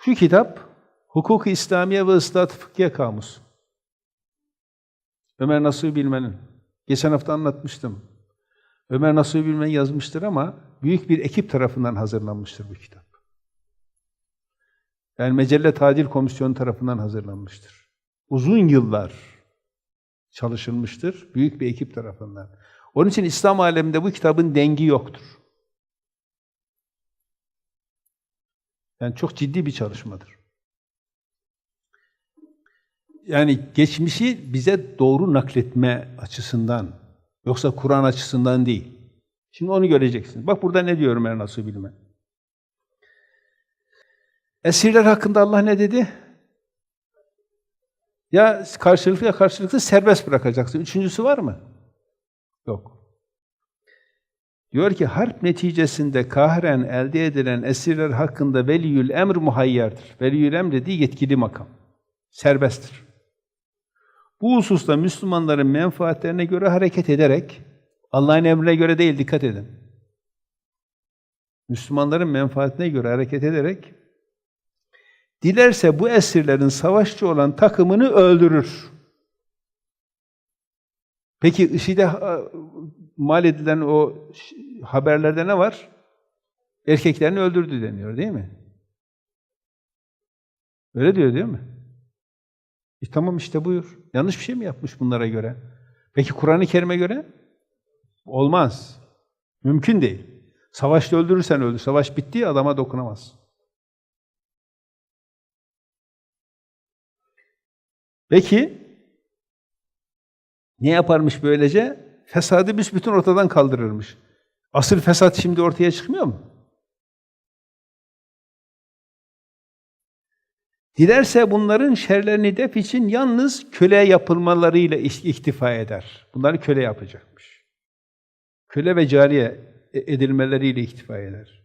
Şu kitap Hukuk-u İslamiye ve Islat Fıkhiye Kamusu. Ömer Nasuhi Bilmen'in. Geçen hafta anlatmıştım. Ömer Nasuhi Bilmen yazmıştır ama büyük bir ekip tarafından hazırlanmıştır bu kitap. Yani Mecelle Tadil Komisyonu tarafından hazırlanmıştır. Uzun yıllar çalışılmıştır, büyük bir ekip tarafından. Onun için İslam aleminde bu kitabın dengi yoktur. Yani çok ciddi bir çalışmadır. Yani geçmişi bize doğru nakletme açısından, yoksa Kur'an açısından değil. Şimdi onu göreceksiniz. Bak burada ne diyorum er nasıl bilme. Esirler hakkında Allah ne dedi? Ya karşılıklı ya karşılıksız serbest bırakacaksın. Üçüncüsü var mı? Yok. Diyor ki harp neticesinde kahren elde edilen esirler hakkında veliyül emr muhayyerdir. Veliyül emr dediği yetkili makam. Serbesttir. Bu hususta Müslümanların menfaatlerine göre hareket ederek, Allah'ın emrine göre değil, dikkat edin. Müslümanların menfaatine göre hareket ederek, dilerse bu esirlerin savaşçı olan takımını öldürür. Peki IŞİD'e mal edilen o haberlerde ne var? Erkeklerini öldürdü deniyor değil mi? Öyle diyor değil mi? E tamam işte buyur. Yanlış bir şey mi yapmış bunlara göre? Peki Kur'an-ı Kerim'e göre? Olmaz. Mümkün değil. Savaşta öldürürsen öldür. Savaş bitti adama dokunamaz. Peki ne yaparmış böylece? Fesadı büsbütün ortadan kaldırırmış. Asıl fesat şimdi ortaya çıkmıyor mu? Dilerse bunların şerlerini def için yalnız köle yapılmalarıyla iktifa eder. Bunları köle yapacakmış. Köle ve cariye edilmeleriyle iktifa eder.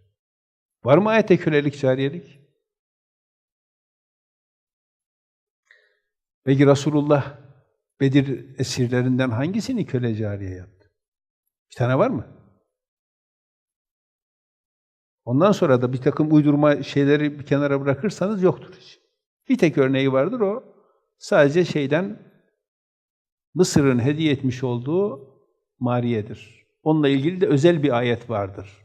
Var mı ayette kölelik, cariyelik? Peki Resulullah Bedir esirlerinden hangisini köle cariye yaptı? Bir tane var mı? Ondan sonra da bir takım uydurma şeyleri bir kenara bırakırsanız yoktur hiç. Bir tek örneği vardır o. Sadece şeyden Mısır'ın hediye etmiş olduğu Mariye'dir. Onunla ilgili de özel bir ayet vardır.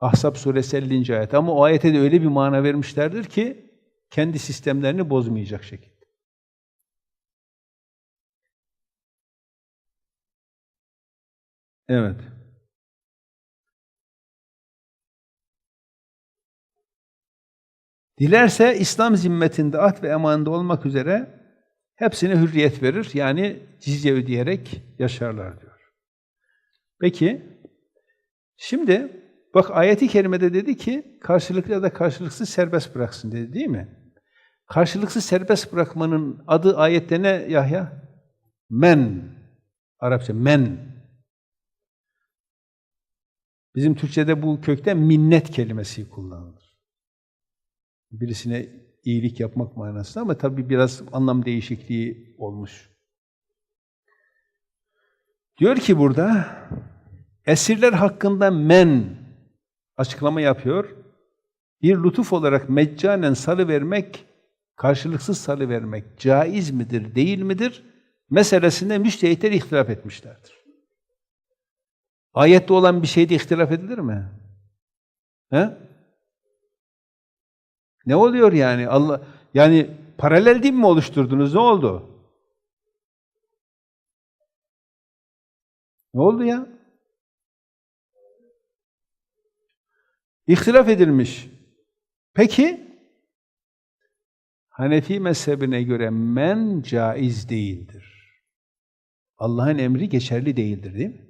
Ahzab suresi 50. ayet. Ama o ayete de öyle bir mana vermişlerdir ki kendi sistemlerini bozmayacak şekilde. Evet. Dilerse İslam zimmetinde at ve emanında olmak üzere hepsine hürriyet verir. Yani cizye ödeyerek yaşarlar diyor. Peki, şimdi bak ayeti kerimede dedi ki karşılıklı ya da karşılıksız serbest bıraksın dedi değil mi? Karşılıksız serbest bırakmanın adı ayette ne Yahya? Men. Arapça men. Bizim Türkçe'de bu kökten minnet kelimesi kullanılır. Birisine iyilik yapmak manasında ama tabii biraz anlam değişikliği olmuş. Diyor ki burada, esirler hakkında men açıklama yapıyor. Bir lütuf olarak meccanen salı vermek, karşılıksız salı vermek caiz midir, değil midir? Meselesinde müştehitler ihtilaf etmişlerdir. Ayette olan bir şeyde ihtilaf edilir mi? He? Ne oluyor yani? Allah yani paralel din mi oluşturdunuz? Ne oldu? Ne oldu ya? İhtilaf edilmiş. Peki Hanefi mezhebine göre men caiz değildir. Allah'ın emri geçerli değildir değil mi?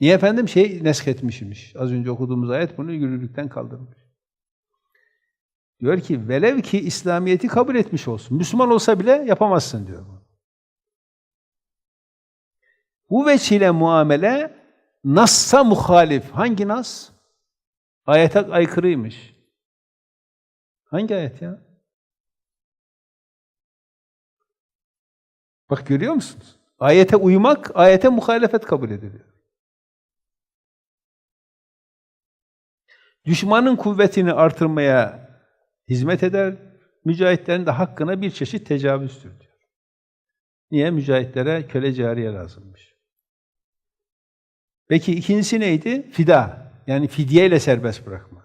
Niye efendim? Şey nesketmişmiş. Az önce okuduğumuz ayet bunu yürürlükten kaldırmış. Diyor ki velev ki İslamiyet'i kabul etmiş olsun. Müslüman olsa bile yapamazsın diyor. Bu veçile muamele nassa muhalif. Hangi nas? Ayete aykırıymış. Hangi ayet ya? Bak görüyor musunuz? Ayete uymak, ayete muhalefet kabul ediliyor. Düşmanın kuvvetini artırmaya hizmet eder. Mücahitlerin de hakkına bir çeşit tecavüzdür diyor. Niye? Mücahitlere köle cariye lazımmış. Peki ikincisi neydi? Fida. Yani fidyeyle serbest bırakma.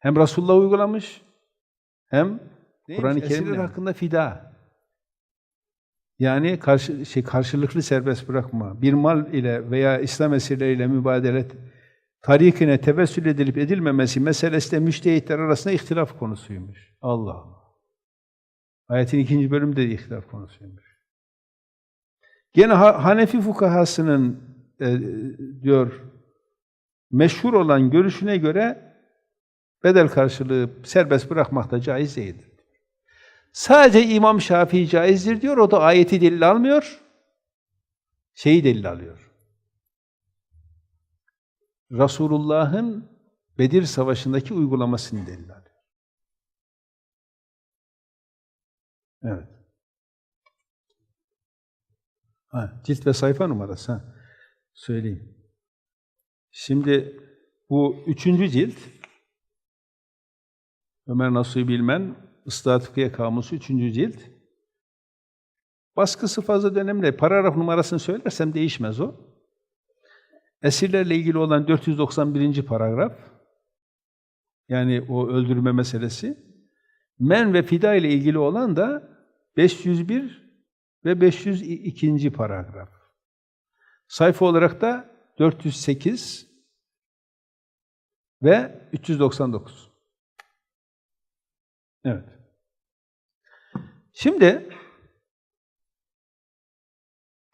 Hem Resulullah uygulamış hem Kur'an-ı Kerim'in hakkında fida. Yani karşı, şey, karşılıklı serbest bırakma. Bir mal ile veya İslam esirleriyle mübadele tarikine tevessül edilip edilmemesi meselesi de müştehitler arasında ihtilaf konusuymuş. Allah Allah. Ayetin ikinci bölümü de ihtilaf konusuymuş. Gene Ha- Hanefi fukahasının e, diyor meşhur olan görüşüne göre bedel karşılığı serbest bırakmak da caiz değildir. Sadece İmam Şafii caizdir diyor. O da ayeti delil almıyor. Şeyi delil alıyor. Resulullah'ın Bedir Savaşı'ndaki uygulamasını delil. Evet. Ha, cilt ve sayfa numarası. Ha. Söyleyeyim. Şimdi bu üçüncü cilt Ömer Nasuhi Bilmen Islahat Fıkhiye Kamusu üçüncü cilt. Baskısı fazla dönemli. Paragraf numarasını söylersem değişmez o. Esirlerle ilgili olan 491. paragraf. Yani o öldürme meselesi. Men ve fida ile ilgili olan da 501 ve 502. paragraf. Sayfa olarak da 408 ve 399. Evet. Şimdi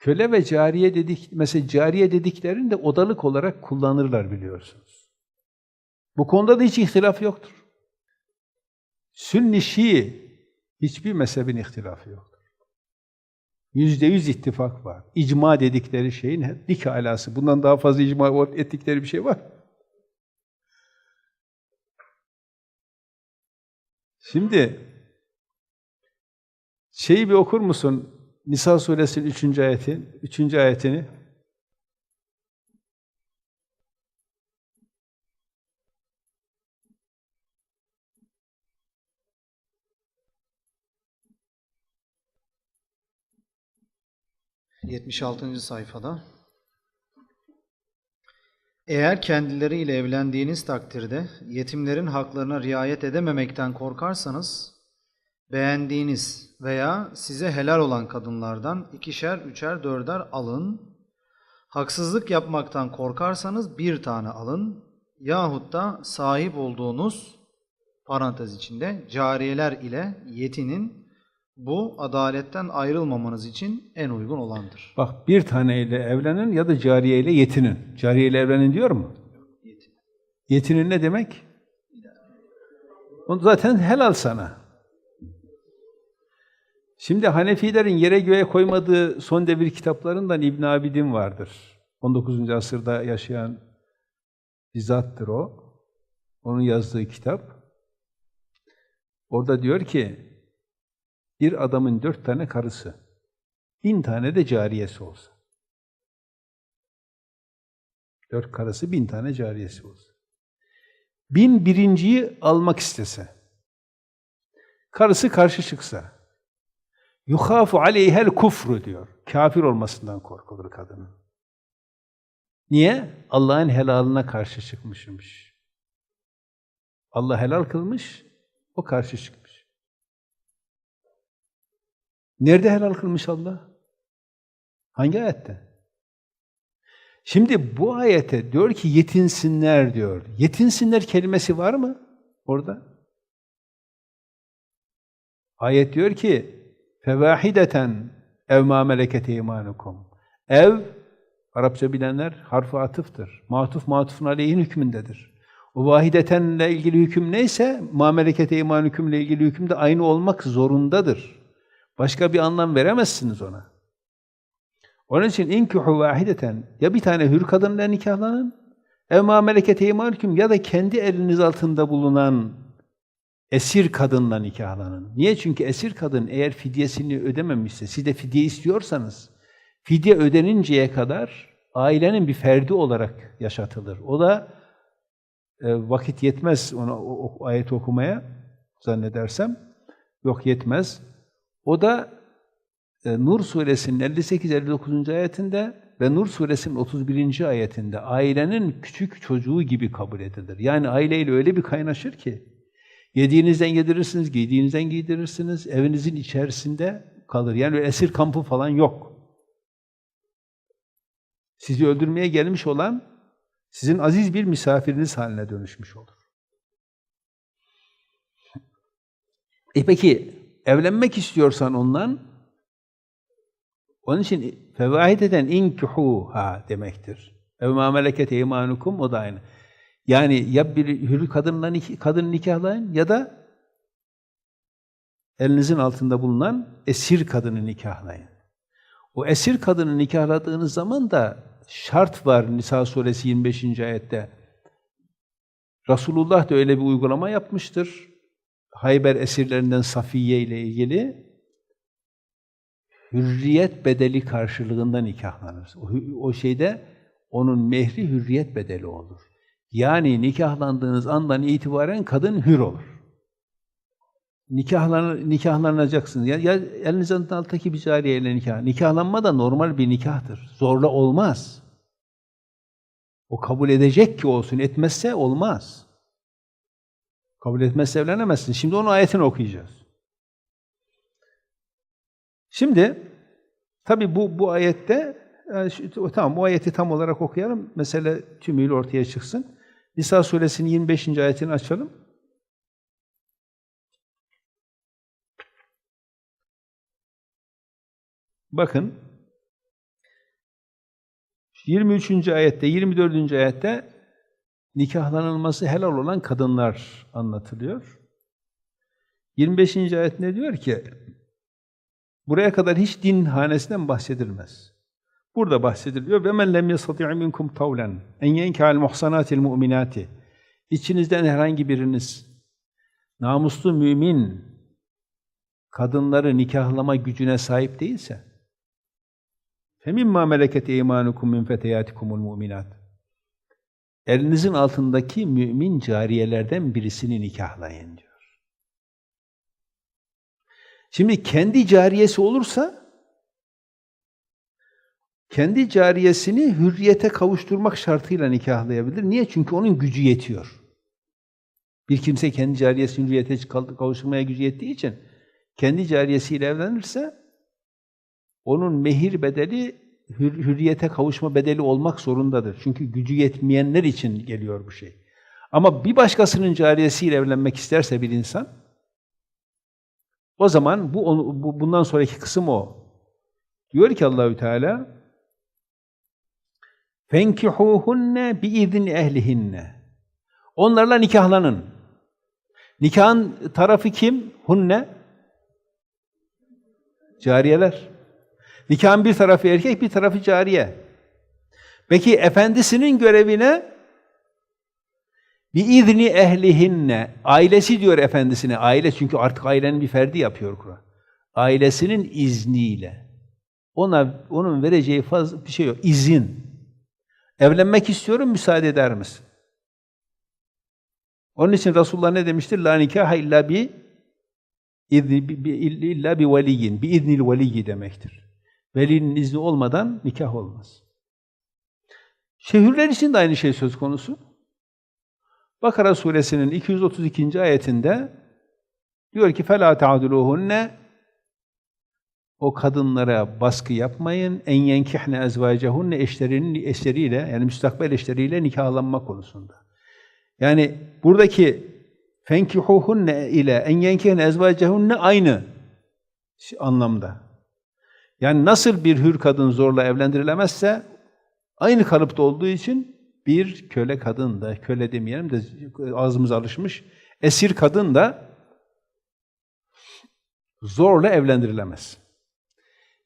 köle ve cariye dedik, mesela cariye dediklerini de odalık olarak kullanırlar biliyorsunuz. Bu konuda da hiç ihtilaf yoktur. Sünni Şii hiçbir mezhebin ihtilafı yoktur. Yüzde yüz ittifak var. İcma dedikleri şeyin dik alası. Bundan daha fazla icma ettikleri bir şey var. Şimdi şeyi bir okur musun? Nisa suresinin 3. ayetin, 3. ayetini. Hı. 76. sayfada. Eğer kendileriyle evlendiğiniz takdirde yetimlerin haklarına riayet edememekten korkarsanız, beğendiğiniz veya size helal olan kadınlardan ikişer, üçer, dörder alın. Haksızlık yapmaktan korkarsanız bir tane alın. Yahut da sahip olduğunuz, parantez içinde, cariyeler ile yetinin bu adaletten ayrılmamanız için en uygun olandır. Bak bir taneyle evlenin ya da cariyeyle yetinin. Cariyeyle evlenin diyor mu? Yetin. Yetinin ne demek? O zaten helal sana. Şimdi Hanefilerin yere göğe koymadığı son devir kitaplarından İbn Abidin vardır. 19. asırda yaşayan bir zattır o. Onun yazdığı kitap. Orada diyor ki, bir adamın dört tane karısı, bin tane de cariyesi olsa. Dört karısı, bin tane cariyesi olsa. Bin birinciyi almak istese, karısı karşı çıksa, yuhafu aleyhel kufru diyor. Kafir olmasından korkulur kadının. Niye? Allah'ın helalına karşı çıkmışmış. Allah helal kılmış, o karşı çıkmış. Nerede helal kılmış Allah? Hangi ayette? Şimdi bu ayete diyor ki yetinsinler diyor. Yetinsinler kelimesi var mı orada? Ayet diyor ki fevahideten ev ma meleket imanukum. Ev Arapça bilenler harf atıftır. Matuf matufun aleyhin hükmündedir. O vahidetenle ilgili hüküm neyse ma meleket imanukum ile ilgili hüküm de aynı olmak zorundadır. Başka bir anlam veremezsiniz ona. Onun için inkuhu vahideten ya bir tane hür kadınla nikahlanın ev ma melekete imanukum ya da kendi eliniz altında bulunan esir kadınla nikahlanın. Niye? Çünkü esir kadın eğer fidyesini ödememişse, siz de fidye istiyorsanız, fidye ödeninceye kadar ailenin bir ferdi olarak yaşatılır. O da e, vakit yetmez ona o, o ayet okumaya. zannedersem. Yok yetmez. O da e, Nur suresinin 58-59. ayetinde ve Nur suresinin 31. ayetinde ailenin küçük çocuğu gibi kabul edilir. Yani aileyle öyle bir kaynaşır ki yediğinizden yedirirsiniz, giydiğinizden giydirirsiniz, evinizin içerisinde kalır. Yani esir kampı falan yok. Sizi öldürmeye gelmiş olan sizin aziz bir misafiriniz haline dönüşmüş olur. E peki evlenmek istiyorsan ondan onun için fevahid eden inkuhuha demektir. Ev ma meleket eymanukum o da aynı. Yani ya bir hür kadınla nik kadın nikahlayın ya da elinizin altında bulunan esir kadını nikahlayın. O esir kadını nikahladığınız zaman da şart var Nisa suresi 25. ayette. Resulullah da öyle bir uygulama yapmıştır. Hayber esirlerinden Safiye ile ilgili hürriyet bedeli karşılığında nikahlanır. O, o şeyde onun mehri hürriyet bedeli olur. Yani nikahlandığınız andan itibaren kadın hür olur. Nikahlan, nikahlanacaksınız. Ya, ya elinizin altındaki bir cariyeyle nikah. Nikahlanma da normal bir nikahtır. Zorla olmaz. O kabul edecek ki olsun. Etmezse olmaz. Kabul etmezse evlenemezsin. Şimdi onun ayetini okuyacağız. Şimdi tabi bu bu ayette yani şu, tamam bu ayeti tam olarak okuyalım. Mesele tümüyle ortaya çıksın. Nisa suresinin 25. ayetini açalım. Bakın 23. ayette, 24. ayette nikahlanılması helal olan kadınlar anlatılıyor. 25. ayet ne diyor ki? Buraya kadar hiç din hanesinden bahsedilmez Burada bahsediliyor. Ve men lem yastati' minkum tavlen en yenkahal muhsanatil mu'minati. İçinizden herhangi biriniz namuslu mümin kadınları nikahlama gücüne sahip değilse فَمِمَّا مَلَكَتْ اَيْمَانُكُمْ مِنْ فَتَيَاتِكُمُ الْمُؤْمِنَاتِ Elinizin altındaki mümin cariyelerden birisini nikahlayın diyor. Şimdi kendi cariyesi olursa kendi cariyesini hürriyete kavuşturmak şartıyla nikahlayabilir. Niye? Çünkü onun gücü yetiyor. Bir kimse kendi cariyesini hürriyete kavuşturmaya gücü yettiği için kendi cariyesiyle evlenirse onun mehir bedeli hür, hürriyete kavuşma bedeli olmak zorundadır. Çünkü gücü yetmeyenler için geliyor bu şey. Ama bir başkasının cariyesiyle evlenmek isterse bir insan o zaman bu, bu bundan sonraki kısım o. Diyor ki Allahü Teala Fenkihuhunne bi izni ehlihinne. Onlarla nikahlanın. Nikahın tarafı kim? Hunne. Cariyeler. Nikahın bir tarafı erkek, bir tarafı cariye. Peki efendisinin görevine bir izni ehlihinne ailesi diyor efendisine. Aile çünkü artık ailenin bir ferdi yapıyor Kur'an. Ailesinin izniyle. Ona onun vereceği fazla bir şey yok. İzin. Evlenmek istiyorum müsaade eder misin? Onun için Resulullah ne demiştir? La nikaha illa bi izni, bi, illa bi veliyin. Bi iznil veliyyi demektir. Velinin izni olmadan nikah olmaz. Şehirler için de aynı şey söz konusu. Bakara suresinin 232. ayetinde diyor ki فَلَا تَعْدُلُوهُنَّ o kadınlara baskı yapmayın. En yenkihne ezvacehunne eşlerinin eşleriyle yani müstakbel eşleriyle nikahlanma konusunda. Yani buradaki fenkihuhunne ile en yenkihne ezvacehunne aynı anlamda. Yani nasıl bir hür kadın zorla evlendirilemezse aynı kalıpta olduğu için bir köle kadın da, köle demeyelim de ağzımız alışmış, esir kadın da zorla evlendirilemez.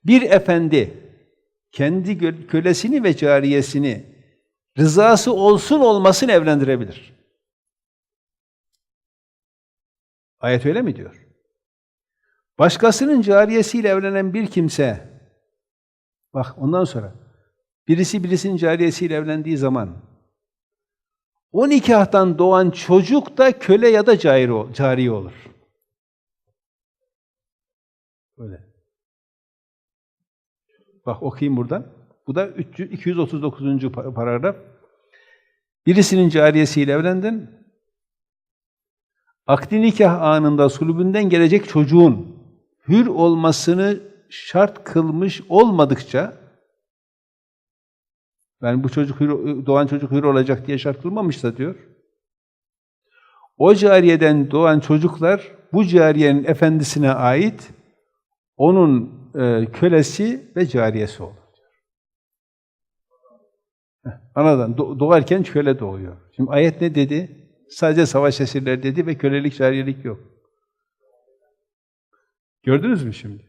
Bir efendi kendi kölesini ve cariyesini rızası olsun olmasın evlendirebilir. Ayet öyle mi diyor? Başkasının cariyesiyle evlenen bir kimse, bak ondan sonra, birisi birisinin cariyesiyle evlendiği zaman, o nikahtan doğan çocuk da köle ya da cariye olur. Böyle. Bak okuyayım buradan. Bu da 300 239. pa- paragraf. Birisinin cariyesiyle evlendin. Akdi nikah anında sulbünden gelecek çocuğun hür olmasını şart kılmış olmadıkça yani bu çocuk hür, doğan çocuk hür olacak diye şart kılmamışsa diyor. O cariyeden doğan çocuklar bu cariyenin efendisine ait onun e, kölesi ve cariyesi olur. Anadan do- doğarken köle doğuyor. Şimdi ayet ne dedi? Sadece savaş esirleri dedi ve kölelik, cariyelik yok. Gördünüz mü şimdi?